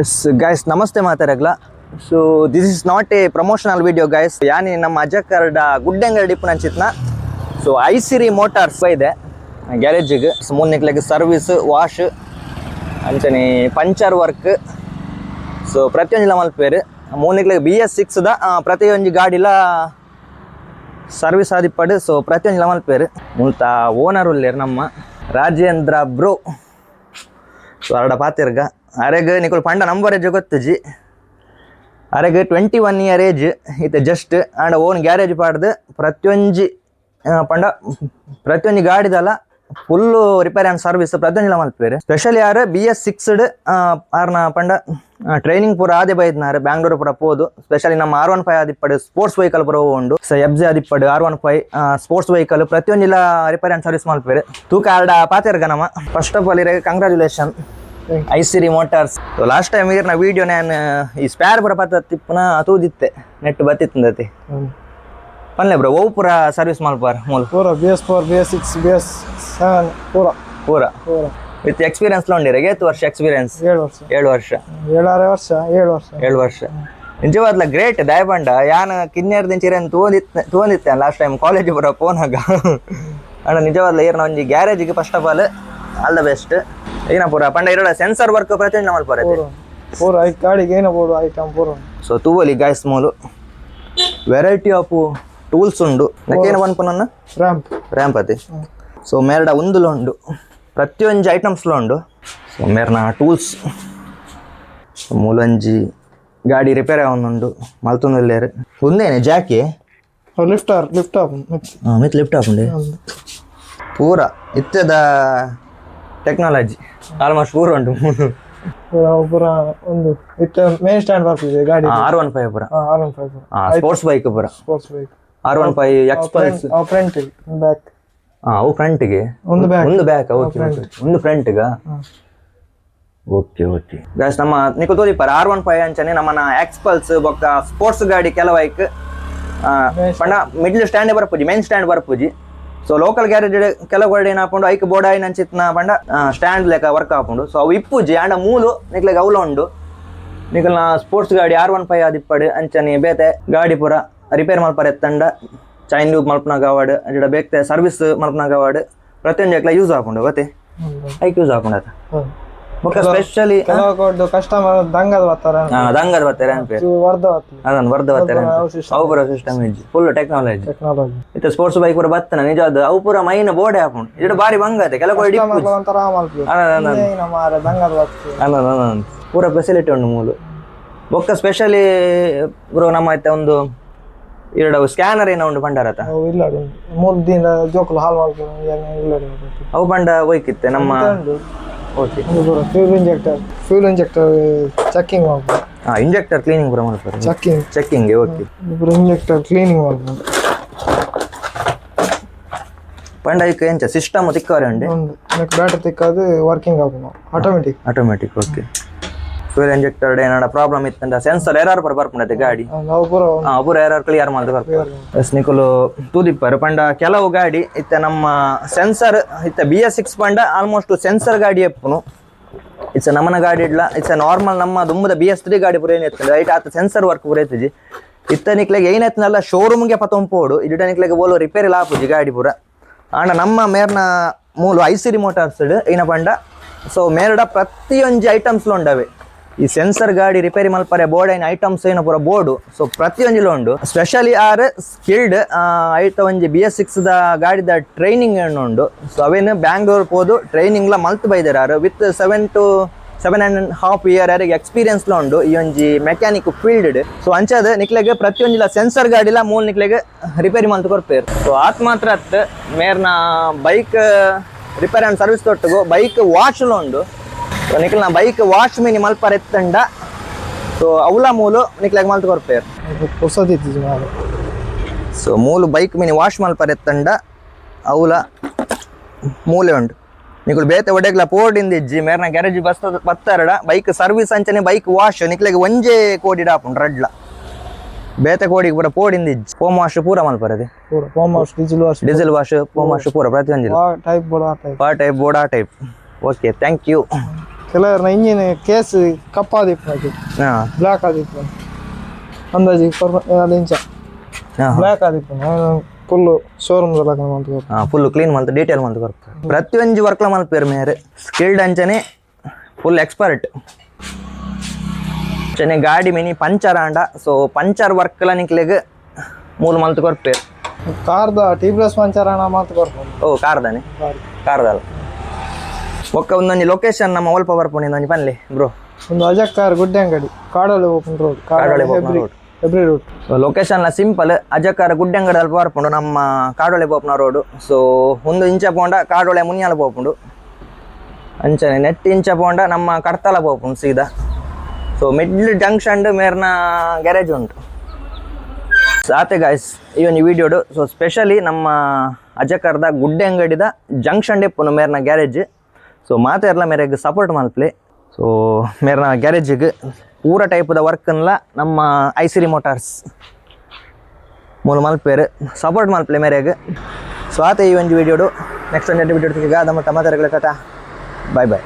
S guys ನಮಸ್ತೆ ಮಾತಾಡಗ್ಲ so this is not a promotional video guys ಯಾನಿ ನಮ್ಮ ಅಜಕರ್ಡ ಗುಡ್ಡೆಂಗಲ್ ಡಿಪ್ ನಂಚಿತ್ನ. ಸೊ ಸಿರಿ ಮೋಟಾರ್ಸ್ ಇದೆ. ಗ್ಯಾರೇಜಿಗೆ ಮೂರ್ನಿಕ್ಲೆಗ್ ಸರ್ವಿಸ್ ವಾಶ್ ಅಂಚನೆ ಪಂಚರ್ ವರ್ಕ್ ಸೊ ಪ್ರತಿಯೊಂಜಿಲ ಮಲ್ಪೇರು ಮೂರ್ನಿಕ್ಲೆಗ್ ಬಿ ಎಸ್ ಸಿಕ್ಸ್ದ ಪ್ರತಿಯೊಂದು ಗಾಡಿಲ ಸರ್ವಿಸ್ ಆದಿಪ್ಪಡು ಸೊ ಪ್ರತಿಯೊಂಜಿಲ ಪೇರು ಮುಂತ ಓನರ್ ಉಲ್ಲೇರು ನಮ್ಮ ರಾಜೇಂದ್ರ ಬ್ರೋ ಸೊ ಅರಡ ಪಾತಿರ್ಗ. ಅರೆಗ್ ನಿಕುಲ್ ಪಂಡ ನಂಬರ್ ಏಜ್ ಗೊತ್ತಜಿ ಅರೆಗ್ ಟ್ವೆಂಟಿ ಒನ್ ಇಯರ್ ಏಜ್ ಇತ್ತೆ ಜಸ್ಟ್ ಆಂಡ ಓನ್ ಗ್ಯಾರೇಜ್ ಪಾಡ್ದು ಪ್ರತಿಯೊಂಜಿ ಪಂಡ, ಪ್ರತಿಯೊಂಜಿ ಗಾಡಿದಲ್ಲ ಫುಲ್ಲು ರಿಪೇರ್ ಆ್ಯಂಡ್ ಸರ್ವಿಸ್ ಪ್ರತಿಯೊಂದಿಲ್ಲ ಮಲ್ಪೇರು ಸ್ಪೆಷಲಿ ಯಾರು? ಬಿ ಎಸ್ ಸಿಕ್ಸ್ಡ್ ಆರ್ನ ಪಂಡ ಟ್ರೈನಿಂಗ್ ಪೂರ ಆದೆ ಬೈದ್ನಾರು, ಬ್ಯಾಂಗ್ಳೂರು ಪೂರ ಪೋದು. ಸ್ಪೆಷಲಿ ನಮ್ಮ ಆರ್ ಒನ್ ಫೈವ್ ಆದಿಪ್ಪಡು ಸ್ಪೋರ್ಟ್ಸ್ ವೆಹಿಕಲ್ ಪೂರ ಉಂಡು ಸೊ ಎಬ್ ಜಿ ಆದಿಪ್ಪಡು R one five sports vehicle ಪ್ರತಿಯೊಂದಿಲ್ಲ repair and service ಮಲ್ಪೇರು ತೂಕ ಆರ್ಡ ಪಾತೇರ್ಗ ನಮ್ಮ ಫಸ್ಟ್ ಆಫ್ ಆಲ್ ಇರೋ congratulation Isiri motors. Last time ಇರ್ನ ವಿಡಿಯೋ ನಾನು ಈ ಸ್ಪೇರ್ ಬರ ಪತ್ತ ತಿಪ್ಪನ ತೂದಿತ್ತೆ. ನೆಟ್ ಬತ್ತಿತ್ತಂದತಿ ಪನ್ಲೆ ಬ್ರೋ ಓ ಪುರ ಸರ್ವಿಸ್ ಮಾಡ್ಬಾರ ಮೂಲ. ಪೂರ B S four B S six B S seven ಪೂರ. ಪೂರ. ಪೂರ. ವಿತ್ ಎಕ್ಸ್ಪೀರಿಯನ್ಸ್ ಉಂಡಿರ ಏತು ವರ್ಷ ಎಕ್ಸ್ಪೀರಿಯನ್ಸ್ ಏಳು ವರ್ಷ. ಏಳು ವರ್ಷ. ಏಳಾರೆ ವರ್ಷ ಏಳು ವರ್ಷ. ಏಳು ವರ್ಷ. ನಿಜವಾದ್ಲ ಗ್ರೇಟ್ ದಯಬಂಡ ಯಾನ ಕಿನ್ನೇರ್ ದಿಂಚಿರೇನ್ ತೋದಿತ್ತೆ ತೂಂದಿತ್ತೆ ಲಾಸ್ಟ್ ಟೈಮ್ ಕಾಲೇಜ್ ಬರೋ ಪೋನಾಗ ಅಣ್ಣ ನಿಜವಾದ್ಲ ಏರ್ನ ಒಂಜಿ ಗ್ಯಾರೇಜಿಗೆ first of all all the best ಏನ ಪೂರ ಪಂಡ ಇರೋಡ ಸೆನ್ಸರ್ ವರ್ಕ್ ಪ್ರತಿಯೊಂದು ಮಲ್ಪಾರ ಪೂರ ಪೂರ ಐದು ಗಾಡಿಗೆ ಏನೋ ಬೋಡು ಐಟಮ್ ಪೂರ ಸೊ ತೂವಲಿ ಗಾಯ್ಸ್ ಮೂಲು ವೆರೈಟಿ ಆಫ್ ಟೂಲ್ಸ್ ಉಂಡು ನಾಕೇನು ಪನ್ಪುನನ್ನ ರ್ಯಾಂಪ್ ರ್ಯಾಂಪ್ ಅತಿ ಸೊ ಮೇರ್ಡ ಉಂದುಲ ಉಂಡು. ಪ್ರತಿಯೊಂದು ಐಟಮ್ಸ್ಲ ಉಂಡು. ಸೊ ಮೇರ್ನ ಟೂಲ್ಸ್ ಮೂಲಂಜಿ ಗಾಡಿ ರಿಪೇರ್ ಆವೊಂದುಂಡು ಮಲ್ತೊಂದುಲ್ಲೇರು ಒಂದೇನೆ ಜಾಕಿ? ಲಿಫ್ಟರ್ ಲಿಫ್ಟ್ ಆಫ್ ಮಿತ್ ಲಿಫ್ಟ್ ಆಪುಂಡೆ ಪೂರ ಇತ್ತದ ಟೆಕ್ನಾಲಜಿ ಆಲ್ಮೋಸ್ಟ್ ಪೂರ ಉಂಟು ಮೂರು ಪುರ ಪುರ ಒಂದು ಇತ್ತ ಮೇನ್ ಸ್ಟ್ಯಾಂಡ್ ಬರ್ತದೆ ಗಾಡಿ ಆರ್ ಒನ್ ಫೈವ್ ಪೂರ. R one five sports bike ಪೂರ. Sports bike R one five Xpulse front back ಹಾಂ ಅವು ಫ್ರಂಟ್ಗೆ ಒಂದು ಬ್ಯಾಕ್ ಒಂದು ಬ್ಯಾಕ್ ಓಕೆ ಒಂದು ಫ್ರಂಟ್ಗ ಓಕೆ ಓಕೆ ಗೈಸ್ ನಮ್ಮ ನಿಕು ತೋದಿಪ್ಪಾರ ಆರ್ ಒನ್ ಫೈವ್ ಅಂಚನೆ ನಮ್ಮನ ಎಕ್ಸ್ಪಲ್ಸ್ ಬೊಕ್ಕ ಸ್ಪೋರ್ಟ್ಸ್ ಗಾಡಿ ಕೆಲ ಕೆಲವೈಕ್ ಪಂಡ ಮಿಡ್ಲ್ ಸ್ಟ್ಯಾಂಡ್ ಬರ್ಪುಜಿ ಮೇನ್ ಸ್ಟ್ಯಾಂಡ್ ಬರ್ಪುಜಿ. ಸೊ ಲೋಕಲ್ ಗ್ಯಾರೇಜ್ ಕೆಲವು ಗಾಡಿ ಏನಾಪುಂಡು ಐಕ್ ಬೋಡಾಯಿ ನಂಚಿತ್ನ ಪಂಡ ಸ್ಟ್ಯಾಂಡ್ ಲೆಕ್ಕ ವರ್ಕ್ ಆಪುಂಡು ಸೊ ಅವು ಇಪ್ಪುಜಿ ಆಂಡ ಮೂಲು ನಿಕ್ಲೆಗ್ ಅವಲ ಉಂಡು. ನಿಕಲ್ನ ಸ್ಪೋರ್ಟ್ಸ್ ಗಾಡಿ ಆರ್ ಒನ್ ಫೈವ್ ಆದಿಪ್ಪಡು ಅಂಚನೆ ಬೇತೆ ಗಾಡಿ ಪೂರ ರಿಪೇರ್ ಮಲ್ಪರ ಎತ್ತಂಡ ಚೈನ್ ಲೂಬ್ ಮಲ್ಪನಾಗ ಅವಾರ್ಡ್ ಅಜಡ ಬೇಕ್ತೆ ಸರ್ವಿಸ್ ಮಲ್ಪನಾಗ ಅವಾರ್ಡ್ ಪ್ರತಿಯೊಂದು ಎಕ್ಲ ಯೂಸ್ ಹಾಕೊಂಡು ಗೊತ್ತೆ ಐಕ್ ಯೂಸ್ ಹಾಕೊಂಡತ ಬೊಕ್ಕ ಸ್ಪೆಷಲಿ ಕೆಲವು ಕಸ್ಟಮರ್ ದಂಗದ ಬರ್ತಾರೆ ದಂಗದ ಬರ್ತಾರೆ ಅನ್ಪೇರ್ ವರ್ಧ ಬರ್ತಾರೆ ಅವು ಪೂರ ಸಿಸ್ಟಮ್ ಇಜ್ಜಿ ಫುಲ್ ಟೆಕ್ನಾಲಜಿ ಟೆಕ್ನಾಲಜಿ ಇತ್ತೆ ಸ್ಪೋರ್ಟ್ಸ್ ಬೈಕ್ ಪೂರ ಬತ್ತನ ಅದು ಅವು ಪೂರ ಮೈನ ಬೋಡೆ ಹಾಕೊಂಡು. ಇದು ಬಾರಿ ಬಂಗತೆ ಕೆಲವು ಕಡೆ ಒಂಥರ ದಂಗದ ಪೂರ ಫೆಸಿಲಿಟಿ ಉಂಡು ಮೂಲು. ಬೊಕ್ಕ ಸ್ಪೆಷಲಿ ಬ್ರೋ ನಮ್ಮ ಐತೆ ಒಂದು ಎರಡು ಸ್ಕ್ಯಾನರ್ ಏನೋ ಉಂಡು ಪಂಡಾರತ ಇಲ್ಲ ಮೂರು ದಿನ ಜೋಕುಲು ಹಾಲು ಮಾಡ್ಕೊಂಡು ಅವು ಪಂಡ ಹೋಯ್ಕಿತ್ತೆ ನಮ್ಮ okay fuel injector fuel injector checking ಮಾಡ್ಬೋದು ಹಾಂ ಇಂಜೆಕ್ಟರ್ ಕ್ಲೀನಿಂಗ್ ಪೂರ ಮಾಡ್ತಾರೆ ಚೆಕಿಂಗ್ ಚೆಕ್ಕಿಂಗ್ ಓಕೆ ಇಬ್ಬರು ಇಂಜೆಕ್ಟರ್ ಕ್ಲೀನಿಂಗ್ ಮಾಡ್ಬೋದು ಪಂಡ ಈಗ ಎಂಚ ಸಿಸ್ಟಮ್ ತಿಕ್ಕವರೆ ಉಂಡೆ ಒಂದು ನೆಕ್ಸ್ಟ್ ಬ್ಯಾಟರಿ ತಿಕ್ಕೋದು ವರ್ಕಿಂಗ್ ಫ್ಯೂಲ್ ಇಂಜೆಕ್ಟರ್ ಏನಾರ ಪ್ರಾಬ್ಲಮ್ ಇತ್ತಂದ ಸೆನ್ಸರ್ ಎರರ್ ಬರ್ ಬರ್ಕೊಂಡೈತೆ ಗಾಡಿ. ಆ ಅಪುರ ಏರಾರು ಕ್ಲಿಯರ್ ಮಾಡಿದ್ರೆ ಬರ್ಪಣ ಎಸ್ ನಿಕುಲು ತೂದಿಪ್ಪರು ಪಂಡ ಕೆಲವು ಗಾಡಿ ಇತ್ತ ನಮ್ಮ ಸೆನ್ಸರ್ ಇತ್ತ ಬಿ ಎಸ್ ಸಿಕ್ಸ್ ಪಂಡ ಆಲ್ಮೋಸ್ಟ್ ಸೆನ್ಸರ್ ಗಾಡಿ ಎಪ್ಪನು. ಇಟ್ಸ್ ನಮ್ಮನ ಗಾಡಿ ಇಡ್ಲ ಇಟ್ಸ್ ನಾರ್ಮಲ್ ನಮ್ಮ ದುಂಬದ ಬಿ ಎಸ್ ತ್ರೀ ಗಾಡಿ ಪೂರ ಇತ್ತು ರೈಟ್ ಆತ ಸೆನ್ಸರ್ ವರ್ಕ್ ಪೂರ ಇತ್ತು ಇತ್ತ ನಿಕ್ಲೆಗೆ ಏನೆತ್ತನಲ್ಲ ಶೋರೂಮ್ಗೆ ಪತಂಪೋಡು ಇಡ ನಿಕ್ಲೆಗೆ ಬೋಲು ರಿಪೇರಿ ಲಾಪುಜಿ ಗಾಡಿ ಪೂರ. ಆಂಡ ನಮ್ಮ ಮೇರ್ನ ಮೂಲ ಐಸಿರಿ ಮೋಟಾರ್ಸ್ ಏನ ಪಂಡ? ಸೊ ಮೇರ್ಡ ಪ್ರತಿಯೊಂದು ಐಟಮ್ಸ್ ಉಂಡವೆ. ಈ ಸೆನ್ಸರ್ ಗಾಡಿ ರಿಪೇರಿ ಮಲ್ಪರೆ ಬೋರ್ಡ್ ಏನು ಐಟಮ್ಸ್ ಏನು ಪೂರ ಬೋರ್ಡ್ ಸೊ ಪ್ರತಿಯೊಂದಿಲ್ಲ ಉಂಡು. ಸ್ಪೆಷಲಿ ಆರ್ ಸ್ಕಿಲ್ಡ್ ಐತ ಒಂಜಿ ಬಿ ಎಸ್ ಸಿಕ್ಸ್ ದ ಗಾಡಿದ ಟ್ರೈನಿಂಗ್ ಏನು ಉಂಡು. ಸೊ ಅವೇನು ಬ್ಯಾಂಗ್ಳೂರ್ ಹೋದು ಟ್ರೈನಿಂಗ್ಲ ಮಲ್ತ್ ಬೈದಾರ ಆರು with seven to seven and half year ಯಾರಿಗೆ ಎಕ್ಸ್ಪೀರಿಯನ್ಸ್ ಉಂಡು ಈ ಒಂಜಿ ಮೆಕ್ಯಾನಿಕ್ ಫೀಲ್ಡ್ ಸೊ ಅಂಚದ ನಿಕ್ಲೆಗೆ ಪ್ರತಿಯೊಂದಿಲ್ಲ ಸೆನ್ಸರ್ ಗಾಡಿಲ ಮೂಲ ನಿಕ್ಲೆಗೆ ರಿಪೇರಿ ಮಲ್ತ್ ಕೊರ್ಪೇರು ಸೊ ಆತ್ ಮಾತ್ರ ಮೇರ್ನ ಬೈಕ್ ರಿಪೇರ್ ಅಂಡ್ ಸರ್ವಿಸ್ ತೊಟ್ಟಿಗೂ ಬೈಕ್ ವಾಶ್ ಉಂಡು. ಸೊ ನಿಕ್ಲ ಬೈಕ್ ವಾಶ್ ಮಿನಿ ಮಲ್ಪರ ಎತ್ತಂಡ ಸೊ ಅವಲ ಮೂಲು ನಿಕ್ಲೆಗ್ ಮಲ್ತ್ ಕೊರ್ಪೇರ್ ಹೊಸದಿತ್ತು ಸೊ ಮೂಲು ಬೈಕ್ ಮಿನಿ ವಾಶ್ ಮಲ್ಪರ ಎತ್ತಂಡ ಅವಲ ಮೂಲೆ ಉಂಡು ನಿಕುಲು ಬೇತೆ ಒಡೆಗ್ಲ ಪೋರ್ಡಿಂದ ಇಜ್ಜಿ ಮೇರ್ನ ಗ್ಯಾರೇಜ್ ಬಸ್ ಬತ್ತಾರಡ ಬೈಕ್ ಸರ್ವಿಸ್ ಅಂಚನೆ ಬೈಕ್ ವಾಶ್ ನಿಕ್ಲೆಗೆ ಒಂಜೇ ಕೋಡಿ ಡಾಪುಂಡು ರಡ್ಲ. ಬೇತೆ ಕೋಡಿಗೆ ಪೂರ ಪೋಡಿಂದ ಇಜ್ಜಿ. ಫೋಮ್ ವಾಶ್ ಪೂರ ಮಲ್ಪರದೆ ಪೂರ foam wash diesel wash diesel wash foam wash ಪೂರ ಪ್ರತಿಯೊಂದಿಲ್ಲ. ಟೈಪ್ ಬೋರ್ಡ್ ಆ ಟೈಪ್ ಆ ಟೈಪ್ ಬೋರ್ಡ್ ಆ ಟೈಪ್ ಓಕೆ ಥ್ಯಾಂಕ್ ಯು ಕೆಲವರ್ನ ಇಂಜಿನ್ ಕೇಸ್ ಕಪ್ಪಾದಿಪ್ಪು ಅದು ಹಾಂ. ಬ್ಲ್ಯಾಕ್ ಆದಿತ್ತು. ಅಂದಾಜಿ ಅದು ಇಂಚ. ಬ್ಲ್ಯಾಕ್ ಆದಿತ್ತು. ಫುಲ್ ಶೋರೂಮ್ ಹಾಂ ಫುಲ್ ಕ್ಲೀನ್ ಮಂತ್ ಡೀಟೇಲ್ ಮಲ್ತು ಬರ್ಪ ಪ್ರತಿಯೊಂದು ವರ್ಕ್ಲ ಪೇರ್ ಮೇರೆ ಸ್ಕಿಲ್ಡ್ ಅಂಚನೆ ಫುಲ್ ಎಕ್ಸ್ಪರ್ಟ್ ಅಂಚನೆ ಗಾಡಿ ಮಿನಿ ಪಂಚರ್ ಆಂಡ ಸೊ ಪಂಚರ್ ವರ್ಕ್ಲ ನಿಕ್ಲೆಗ್ ಮೂಲು ಮಲ್ತು ಕೊರ್ಪೇರು ಕಾರ್ದ ಟಿ ಪ್ಲಸ್ ಪಂಚರ್ ಹಣ ಮಾತು ಬರ್ಬೋದು ಓ ಕಾರ್ದಾನೆ? ಕಾರ್ದಲ್ಲ. ಒಕ್ಕ ಒಂದೊಂದು ಲೊಕೇಶನ್ ನಮ್ಮ ಒಲ್ಪ ಬರ್ಪುಣಿ ಒಂದೊಂದು ಬನ್ನಿ ಬ್ರೋ ಒಂದು ಅಜಕ್ಕಾರ್ ಗುಡ್ಡೆ ಅಂಗಡಿ Kadoli open road Kadoli open road. Hebri route so ಲೊಕೇಶನ್ಲ simple ಅಜಕಾರ ಗುಡ್ಡೆಂಗಡಲ್ಲಿ ಬರ್ಪುಂಡು ನಮ್ಮ ಕಾಡೊಳೆ ಪೋಪುನ ರೋಡು ಸೊ ಒಂದು ಇಂಚ ಪೋಂಡ ಕಾಡೊಳೆ ಮುನ್ಯಾಲ ಪೋಪುಂಡು ಅಂಚನೆ ನೆಟ್ ಇಂಚ ಪೋಂಡ ನಮ್ಮ ಕಡ್ತಲ ಪೋಪುಂಡು ಸೀದಾ. ಸೊ ಮಿಡ್ಲ್ ಜಂಕ್ಷನ್ ಮೇರ್ನ ಗ್ಯಾರೇಜ್ ಉಂಟು. ಸಾತೆ ಗಾಯ್ಸ್ ಈ ಒಂದು ವಿಡಿಯೋಡು ಸೊ ಸ್ಪೆಷಲಿ ನಮ್ಮ ಅಜಕರ್ದ ಗುಡ್ಡೆ ಅಂಗಡಿದ ಜಂಕ್ಷನ್ ಡಿಪ್ಪು ಮೇರ್ನ ಗ್ಯಾರೇಜ್ ಸೊ ಮಾತೆರ್ಲ ಮೇರೆಗೆ ಸಪೋರ್ಟ್ ಮಾಡ್ಲಿ ಸೊ ಮೇರ್ನ ಗ್ಯಾರೇಜಿಗೆ ಪೂರ ಟೈಪ್ದ ವರ್ಕನ್ಲ ನಮ್ಮ ಐಸಿರಿ ಮೋಟಾರ್ಸ್ ಮೂಲ ಮಲ್ಪೇರು ಸಪೋರ್ಟ್ ಮಲ್ಪ್ಲೆ ಮೇರೆಗೆ ಸ್ವಾತ ಈ ಒಂದು ವೀಡಿಯೋಡು ನೆಕ್ಸ್ಟ್ ಒಂದು ವೀಡಿಯೋ ಗಾದ ನಮ್ಮ ಟಮಾಟರ್ಗಳ ಟಾಟಾ ಬಾಯ್ ಬಾಯ್